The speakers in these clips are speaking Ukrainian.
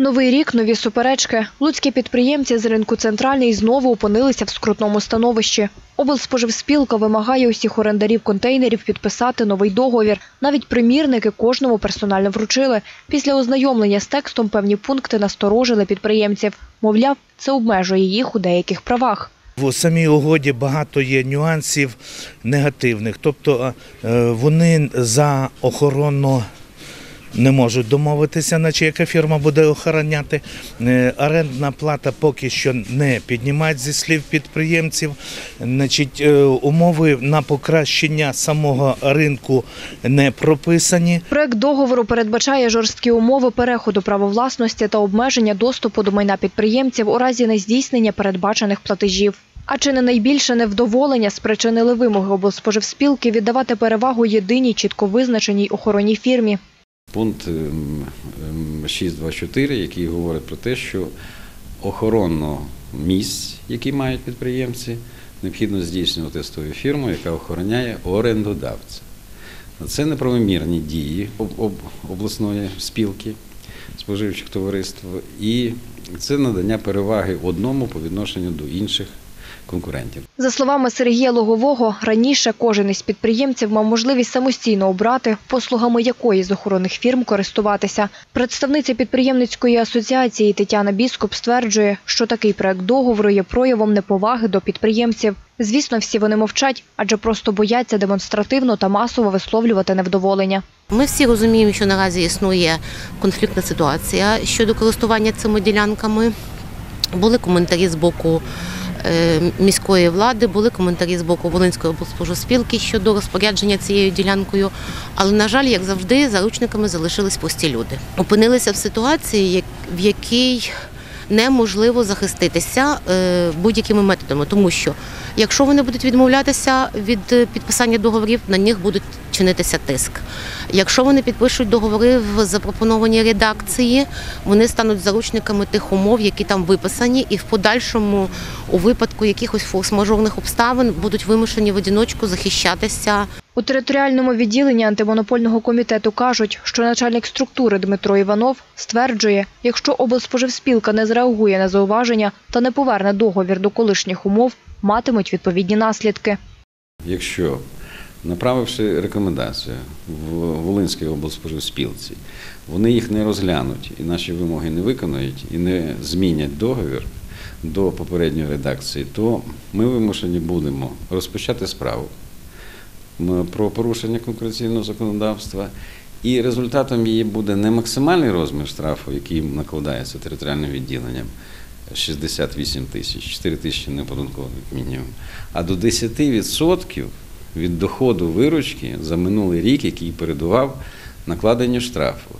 Новий рік, нові суперечки. Луцькі підприємці з ринку центральний знову опинилися в скрутному становищі. Облспоживспілка вимагає усіх орендарів контейнерів підписати новий договір. Навіть примірники кожному персонально вручили. Після ознайомлення з текстом певні пункти насторожили підприємців. Мовляв, це обмежує їх у деяких правах. В самій угоді багато є нюансів негативних. Тобто е, вони за охорону не можуть домовитися, наче яка фірма буде охороняти. Е, Орендна плата поки що не піднімають зі слів підприємців. Значить, е, умови на покращення самого ринку не прописані. Проект договору передбачає жорсткі умови переходу права власності та обмеження доступу до майна підприємців у разі нездійснення передбачених платежів. А чи не найбільше невдоволення спричинили вимоги облспоживспілки віддавати перевагу єдиній чітко визначеній охоронній фірмі? Пункт ем, ем, 6.2.4, який говорить про те, що охоронно місць, які мають підприємці, необхідно здійснювати з тою фірмою, яка охороняє орендодавця. Це неправомірні дії об- об- обласної спілки споживчих товариств, і це надання переваги одному по відношенню до інших конкурентів. За словами Сергія Логового, раніше кожен із підприємців мав можливість самостійно обрати, послугами якої з охоронних фірм користуватися. Представниця підприємницької асоціації Тетяна Біскуп стверджує, що такий проект договору є проявом неповаги до підприємців. Звісно, всі вони мовчать, адже просто бояться демонстративно та масово висловлювати невдоволення. Ми всі розуміємо, що наразі існує конфліктна ситуація щодо користування цими ділянками. Були коментарі з боку міської влади, були коментарі з боку Волинської облспоживспілки щодо розпорядження цією ділянкою. Але, на жаль, як завжди, заручниками залишились пусті люди. Опинилися в ситуації, в якій неможливо захиститися е, будь-якими методами, тому що якщо вони будуть відмовлятися від е, підписання договорів, на них будуть чинитися тиск. Якщо вони підпишуть договори в запропонованій редакції, вони стануть заручниками тих умов, які там виписані, і в подальшому, у випадку якихось форс-мажорних обставин, будуть вимушені в одиночку захищатися У територіальному відділенні антимонопольного комітету кажуть, що начальник структури Дмитро Іванов стверджує, якщо облспоживспілка не зреагує на зауваження та не поверне договір до колишніх умов, матимуть відповідні наслідки. Якщо направивши рекомендацію в Волинській облспоживспілці, вони їх не розглянуть і наші вимоги не виконають і не змінять договір до попередньої редакції, то ми вимушені будемо розпочати справу про порушення конкуренційного законодавства. І результатом її буде не максимальний розмір штрафу, який накладається територіальним відділенням 68 тисяч, 4 тисячі неподаткових мінімум, а до 10% від доходу виручки за минулий рік, який передував накладенню штрафу.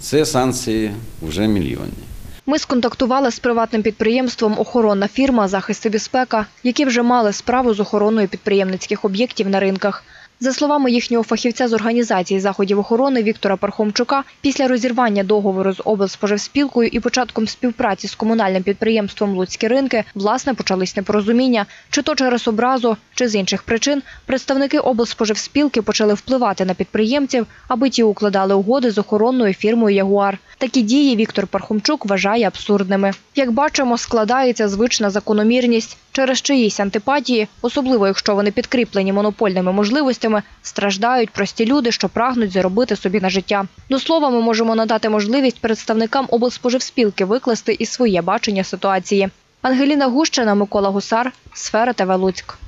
Це санкції вже мільйонні. Ми сконтактували з приватним підприємством Охоронна фірма захист і безпека, які вже мали справу з охороною підприємницьких об'єктів на ринках. За словами їхнього фахівця з організації заходів охорони Віктора Пархомчука, після розірвання договору з облспоживспілкою і початком співпраці з комунальним підприємством Луцькі ринки, власне, почались непорозуміння. Чи то через образу, чи з інших причин представники облспоживспілки почали впливати на підприємців, аби ті укладали угоди з охоронною фірмою Ягуар. Такі дії Віктор Пархомчук вважає абсурдними. Як бачимо, складається звична закономірність. Через чиїсь антипатії, особливо якщо вони підкріплені монопольними можливостями, страждають прості люди, що прагнуть заробити собі на життя. До слова, ми можемо надати можливість представникам облспоживспілки викласти і своє бачення ситуації. Ангеліна Гущина, Микола Гусар, Сфера ТВ Луцьк.